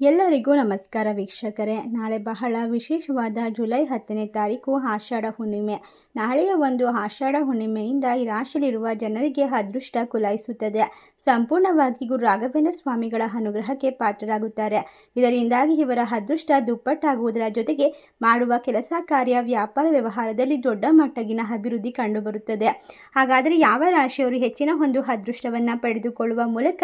ಎಲ್ಲರಿಗೂ ನಮಸ್ಕಾರ ವೀಕ್ಷಕರೇ. ನಾಳೆ ಬಹಳ ವಿಶೇಷವಾದ ಜುಲೈ ಹತ್ತನೇ ತಾರೀಕು ಆಷಾಢ ಹುಣ್ಣಿಮೆ. ನಾಳೆಯ ಒಂದು ಆಷಾಢ ಹುಣ್ಣಿಮೆಯಿಂದ ಈ ರಾಶಿಯಲ್ಲಿರುವ ಜನರಿಗೆ ಅದೃಷ್ಟ ಕುಲಾಯಿಸುತ್ತದೆ. ಸಂಪೂರ್ಣವಾಗಿ ಗುರು ರಾಘವೇಂದ್ರ ಸ್ವಾಮಿಗಳ ಅನುಗ್ರಹಕ್ಕೆ ಪಾತ್ರರಾಗುತ್ತಾರೆ. ಇದರಿಂದಾಗಿ ಇವರ ಅದೃಷ್ಟ ದುಪ್ಪಟ್ಟಾಗುವುದರ ಜೊತೆಗೆ ಮಾಡುವ ಕೆಲಸ, ಕಾರ್ಯ, ವ್ಯಾಪಾರ ವ್ಯವಹಾರದಲ್ಲಿ ದೊಡ್ಡ ಮಟ್ಟಗಿನ ಅಭಿವೃದ್ಧಿ ಕಂಡುಬರುತ್ತದೆ. ಹಾಗಾದರೆ ಯಾವ ರಾಶಿಯವರು ಹೆಚ್ಚಿನ ಒಂದು ಅದೃಷ್ಟವನ್ನು ಪಡೆದುಕೊಳ್ಳುವ ಮೂಲಕ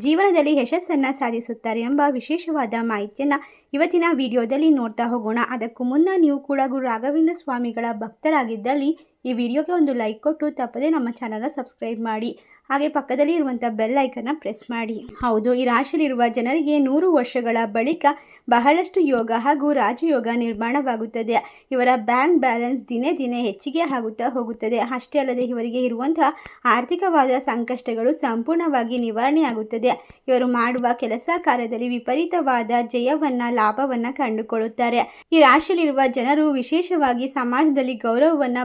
ಜೀವನದಲ್ಲಿ ಯಶಸ್ಸನ್ನು ಸಾಧಿಸುತ್ತಾರೆ ಎಂಬ ವಿಶೇಷವಾದ ಮಾಹಿತಿಯನ್ನು ಇವತ್ತಿನ ವಿಡಿಯೋದಲ್ಲಿ ನೋಡ್ತಾ ಹೋಗೋಣ. ಅದಕ್ಕೂ ಮುನ್ನ ನೀವು ಕೂಡ ಗುರು ರಾಘವೇಂದ್ರ ಸ್ವಾಮಿಗಳ ಭಕ್ತರಾಗಿದ್ದಲ್ಲಿ ಈ ವಿಡಿಯೋಗೆ ಒಂದು ಲೈಕ್ ಕೊಟ್ಟು ತಪ್ಪದೆ ನಮ್ಮ ಚಾನಲ್ನ ಸಬ್ಸ್ಕ್ರೈಬ್ ಮಾಡಿ. ಹಾಗೆ ಪಕ್ಕದಲ್ಲಿ ಇರುವಂಥ ಬೆಲ್ ಐಕನ್ನ ಪ್ರೆಸ್ ಮಾಡಿ. ಹೌದು, ಈ ರಾಶಿಯಲ್ಲಿರುವ ಜನರಿಗೆ ನೂರು ವರ್ಷಗಳ ಬಳಿಕ ಬಹಳಷ್ಟು ಯೋಗ ಹಾಗೂ ರಾಜಯೋಗ ನಿರ್ಮಾಣವಾಗುತ್ತದೆ. ಇವರ ಬ್ಯಾಂಕ್ ಬ್ಯಾಲೆನ್ಸ್ ದಿನೇ ದಿನೇ ಹೆಚ್ಚಿಗೆ ಆಗುತ್ತಾ ಹೋಗುತ್ತದೆ. ಅಷ್ಟೇ ಅಲ್ಲದೆ ಇವರಿಗೆ ಇರುವಂತಹ ಆರ್ಥಿಕವಾದ ಸಂಕಷ್ಟಗಳು ಸಂಪೂರ್ಣವಾಗಿ ನಿವಾರಣೆಯಾಗುತ್ತದೆ ಇವರು ಮಾಡುವ ಕೆಲಸ ಕಾರ್ಯದಲ್ಲಿ ವಿಪರೀತವಾದ ಜಯವನ್ನ, ಲಾಭವನ್ನ ಕಂಡುಕೊಳ್ಳುತ್ತಾರೆ. ಈ ರಾಶಿಯಲ್ಲಿರುವ ಜನರು ವಿಶೇಷವಾಗಿ ಸಮಾಜದಲ್ಲಿ ಗೌರವವನ್ನ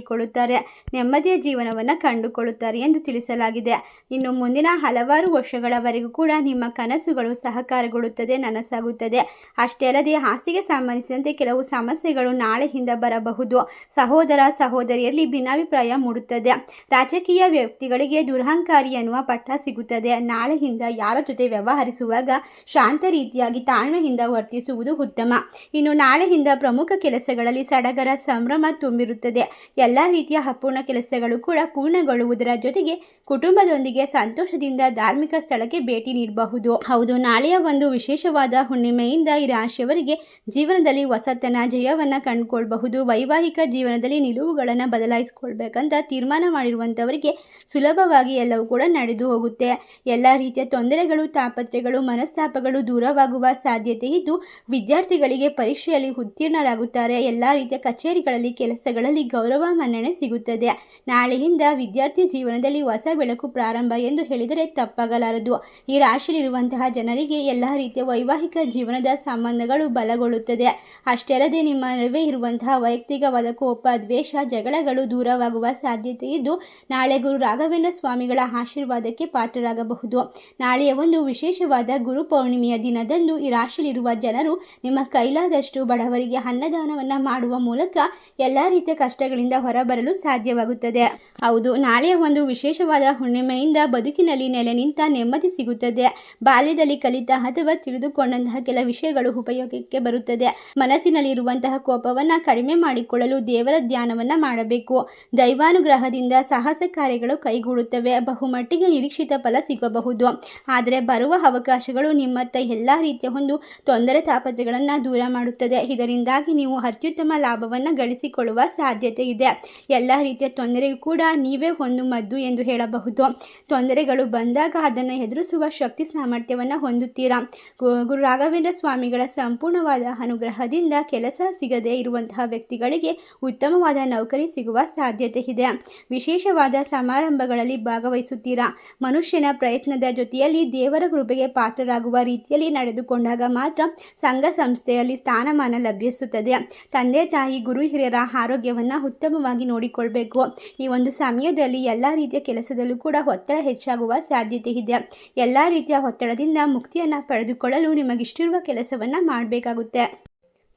ಬರಮಾಡಿಕೊಳ್ಳುತ್ತಾರೆ ನೆಮ್ಮದಿಯ ಜೀವನವನ್ನು ಕಂಡುಕೊಳ್ಳುತ್ತಾರೆ ಎಂದು ತಿಳಿಸಲಾಗಿದೆ. ಇನ್ನು ಮುಂದಿನ ಹಲವಾರು ವರ್ಷಗಳವರೆಗೂ ಕೂಡ ನಿಮ್ಮ ಕನಸುಗಳು ಸಹಕಾರಗೊಳ್ಳುತ್ತದೆ, ನನಸಾಗುತ್ತದೆ. ಅಷ್ಟೇ ಅಲ್ಲದೆ ಹಾಸಿಗೆ ಸಂಬಂಧಿಸಿದಂತೆ ಕೆಲವು ಸಮಸ್ಯೆಗಳು ನಾಳೆಯಿಂದ ಬರಬಹುದು. ಸಹೋದರ ಸಹೋದರಿಯಲ್ಲಿ ಭಿನ್ನಾಭಿಪ್ರಾಯ ಮೂಡುತ್ತದೆ. ರಾಜಕೀಯ ವ್ಯಕ್ತಿಗಳಿಗೆ ದುರಹಂಕಾರಿ ಎನ್ನುವ ಪಟ್ಟ ಸಿಗುತ್ತದೆ. ನಾಳೆಯಿಂದ ಯಾರ ಜೊತೆ ವ್ಯವಹರಿಸುವಾಗ ಶಾಂತ ರೀತಿಯಾಗಿ ತಾಳ್ಮೆಯಿಂದ ವರ್ತಿಸುವುದು ಉತ್ತಮ. ಇನ್ನು ನಾಳೆಯಿಂದ ಪ್ರಮುಖ ಕೆಲಸಗಳಲ್ಲಿ ಸಡಗರ, ಸಂಭ್ರಮ ತುಂಬಿರುತ್ತದೆ. ಎಲ್ಲ ರೀತಿಯ ಅಪೂರ್ಣ ಕೆಲಸಗಳು ಕೂಡ ಪೂರ್ಣಗೊಳ್ಳುವುದರ ಜೊತೆಗೆ ಕುಟುಂಬದೊಂದಿಗೆ ಸಂತೋಷದಿಂದ ಧಾರ್ಮಿಕ ಸ್ಥಳಕ್ಕೆ ಭೇಟಿ ನೀಡಬಹುದು. ಹೌದು, ನಾಳೆಯ ಒಂದು ವಿಶೇಷವಾದ ಹುಣ್ಣಿಮೆಯಿಂದ ಈ ರಾಶಿಯವರಿಗೆ ಜೀವನದಲ್ಲಿ ಹೊಸತನ, ಜಯವನ್ನು ಕಂಡುಕೊಳ್ಬಹುದು. ವೈವಾಹಿಕ ಜೀವನದಲ್ಲಿ ನಿಲುವುಗಳನ್ನು ಬದಲಾಯಿಸಿಕೊಳ್ಬೇಕಂತ ತೀರ್ಮಾನ ಮಾಡಿರುವಂಥವರಿಗೆ ಸುಲಭವಾಗಿ ಎಲ್ಲವೂ ಕೂಡ ನಡೆದು ಹೋಗುತ್ತೆ. ಎಲ್ಲ ರೀತಿಯ ತೊಂದರೆಗಳು, ತಾಪತ್ರೆಗಳು, ಮನಸ್ತಾಪಗಳು ದೂರವಾಗುವ ಸಾಧ್ಯತೆ ಇದ್ದು ವಿದ್ಯಾರ್ಥಿಗಳಿಗೆ ಪರೀಕ್ಷೆಯಲ್ಲಿ ಉತ್ತೀರ್ಣರಾಗುತ್ತಾರೆ. ಎಲ್ಲ ರೀತಿಯ ಕಚೇರಿಗಳಲ್ಲಿ, ಕೆಲಸಗಳಲ್ಲಿ ಗೌರವ ಮನ್ನಣೆ ಸಿಗುತ್ತದೆ. ನಾಳೆಯಿಂದ ವಿದ್ಯಾರ್ಥಿ ಜೀವನದಲ್ಲಿ ಹೊಸ ಬೆಳಕು ಪ್ರಾರಂಭ ಎಂದು ಹೇಳಿದರೆ ತಪ್ಪಾಗಲಾರದು. ಈ ರಾಶಿಯಲ್ಲಿರುವಂತಹ ಜನರಿಗೆ ಎಲ್ಲ ರೀತಿಯ ವೈವಾಹಿಕ ಜೀವನದ ಸಂಬಂಧಗಳು ಬಲಗೊಳ್ಳುತ್ತದೆ. ಅಷ್ಟೇ ಅಲ್ಲದೆ ನಿಮ್ಮ ನಡುವೆ ಇರುವಂತಹ ವೈಯಕ್ತಿಕವಾದ ಕೋಪ, ದ್ವೇಷ, ಜಗಳಗಳು ದೂರವಾಗುವ ಸಾಧ್ಯತೆ ಇದ್ದು, ನಾಳೆ ಗುರು ರಾಘವೇಂದ್ರ ಸ್ವಾಮಿಗಳ ಆಶೀರ್ವಾದಕ್ಕೆ ಪಾತ್ರರಾಗಬಹುದು. ನಾಳೆಯ ಒಂದು ವಿಶೇಷವಾದ ಗುರು ಪೌರ್ಣಿಮೆಯ ದಿನದಂದು ಈ ರಾಶಿಯಲ್ಲಿರುವ ಜನರು ನಿಮ್ಮ ಕೈಲಾದಷ್ಟು ಬಡವರಿಗೆ ಅನ್ನದಾನವನ್ನು ಮಾಡುವ ಮೂಲಕ ಎಲ್ಲ ರೀತಿಯ ಕಷ್ಟಗಳಿಂದ ಹೊರಬರಲು ಸಾಧ್ಯವಾಗುತ್ತದೆ. ಹೌದು, ನಾಳೆಯ ಒಂದು ವಿಶೇಷವಾದ ಹುಣ್ಣಿಮೆಯಿಂದ ಬದುಕಿನಲ್ಲಿ ನೆಲೆ ನಿಂತ ನೆಮ್ಮದಿ ಸಿಗುತ್ತದೆ. ಬಾಲ್ಯದಲ್ಲಿ ಕಲಿತ ಅಥವಾ ತಿಳಿದುಕೊಂಡಂತಹ ಕೆಲ ವಿಷಯಗಳು ಉಪಯೋಗಕ್ಕೆ ಬರುತ್ತದೆ. ಮನಸ್ಸಿನಲ್ಲಿರುವಂತಹ ಕೋಪವನ್ನು ಕಡಿಮೆ ಮಾಡಿಕೊಳ್ಳಲು ದೇವರ ಧ್ಯಾನವನ್ನು ಮಾಡಬೇಕು. ದೈವಾನುಗ್ರಹದಿಂದ ಸಾಹಸ ಕಾರ್ಯಗಳು ಕೈಗೂಡುತ್ತವೆ. ಬಹುಮಟ್ಟಿಗೆ ನಿರೀಕ್ಷಿತ ಫಲ ಸಿಗಬಹುದು. ಆದರೆ ಬರುವ ಅವಕಾಶಗಳು ನಿಮ್ಮತ್ತ ಎಲ್ಲ ರೀತಿಯ ಒಂದು ತೊಂದರೆ ತಾಪತ್ರೆಗಳನ್ನು ದೂರ ಮಾಡುತ್ತದೆ. ಇದರಿಂದಾಗಿ ನೀವು ಅತ್ಯುತ್ತಮ ಲಾಭವನ್ನು ಗಳಿಸಿಕೊಳ್ಳುವ ಸಾಧ್ಯತೆ ಇದೆ. ಎಲ್ಲ ರೀತಿಯ ತೊಂದರೆಗೂ ಕೂಡ ನೀವೇ ಒಂದು ಮದ್ದು ಎಂದು ಹೇಳಬಹುದು. ತೊಂದರೆಗಳು ಬಂದಾಗ ಅದನ್ನು ಎದುರಿಸುವ ಶಕ್ತಿ ಸಾಮರ್ಥ್ಯವನ್ನು ಹೊಂದುತ್ತೀರಾ? ಗುರು ರಾಘವೇಂದ್ರ ಸ್ವಾಮಿಗಳ ಸಂಪೂರ್ಣವಾದ ಅನುಗ್ರಹದಿಂದ ಕೆಲಸ ಸಿಗದೇ ಇರುವಂತಹ ವ್ಯಕ್ತಿಗಳಿಗೆ ಉತ್ತಮವಾದ ನೌಕರಿ ಸಿಗುವ ಸಾಧ್ಯತೆ ಇದೆ. ವಿಶೇಷವಾದ ಸಮಾರಂಭಗಳಲ್ಲಿ ಭಾಗವಹಿಸುತ್ತೀರಾ? ಮನುಷ್ಯನ ಪ್ರಯತ್ನದ ಜೊತೆಯಲ್ಲಿ ದೇವರ ಕೃಪೆಗೆ ಪಾತ್ರರಾಗುವ ರೀತಿಯಲ್ಲಿ ನಡೆದುಕೊಂಡಾಗ ಮಾತ್ರ ಸಂಘ ಸಂಸ್ಥೆಯಲ್ಲಿ ಸ್ಥಾನಮಾನ ಲಭ್ಯಿಸುತ್ತದೆ ತಂದೆ ತಾಯಿ, ಗುರು ಹಿರಿಯರ ಆರೋಗ್ಯವನ್ನು ಉತ್ತಮವಾಗಿ ನೋಡಿಕೊಳ್ಬೇಕು. ಈ ಒಂದು ಸಮಯದಲ್ಲಿ ಎಲ್ಲ ರೀತಿಯ ಕೆಲಸದಲ್ಲೂ ಕೂಡ ಒತ್ತಡ ಹೆಚ್ಚಾಗುವ ಸಾಧ್ಯತೆ ಇದೆ. ಎಲ್ಲ ರೀತಿಯ ಒತ್ತಡದಿಂದ ಮುಕ್ತಿಯನ್ನು ಪಡೆದುಕೊಳ್ಳಲು ನಿಮಗಿಷ್ಟಿರುವ ಕೆಲಸವನ್ನು ಮಾಡಬೇಕಾಗುತ್ತೆ.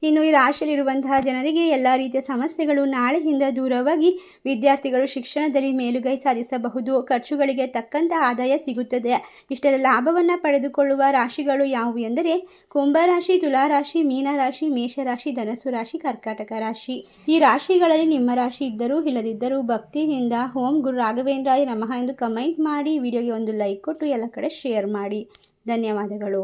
ಇನ್ನು ಈ ರಾಶಿಯಲ್ಲಿರುವಂತಹ ಜನರಿಗೆ ಎಲ್ಲ ರೀತಿಯ ಸಮಸ್ಯೆಗಳು ನಾಳೆಯಿಂದ ದೂರವಾಗಿ ವಿದ್ಯಾರ್ಥಿಗಳು ಶಿಕ್ಷಣದಲ್ಲಿ ಮೇಲುಗೈ ಸಾಧಿಸಬಹುದು. ಖರ್ಚುಗಳಿಗೆ ತಕ್ಕಂಥ ಆದಾಯ ಸಿಗುತ್ತದೆ. ಇಷ್ಟರ ಲಾಭವನ್ನು ಪಡೆದುಕೊಳ್ಳುವ ರಾಶಿಗಳು ಯಾವುವು ಎಂದರೆ ಕುಂಭರಾಶಿ ತುಲಾರಾಶಿ ಮೀನರಾಶಿ ಮೇಷರಾಶಿ ಧನಸು ರಾಶಿ, ಕರ್ಕಾಟಕ ರಾಶಿ. ಈ ರಾಶಿಗಳಲ್ಲಿ ನಿಮ್ಮ ರಾಶಿ ಇದ್ದರೂ ಇಲ್ಲದಿದ್ದರೂ ಭಕ್ತಿಯಿಂದ ಓಂ ಗುರು ರಾಘವೇಂದ್ರಾಯ ನಮಃ ಎಂದು ಕಮೆಂಟ್ ಮಾಡಿ. ವಿಡಿಯೋಗೆ ಒಂದು ಲೈಕ್ ಕೊಟ್ಟು ಎಲ್ಲ ಕಡೆ ಶೇರ್ ಮಾಡಿ. ಧನ್ಯವಾದಗಳು.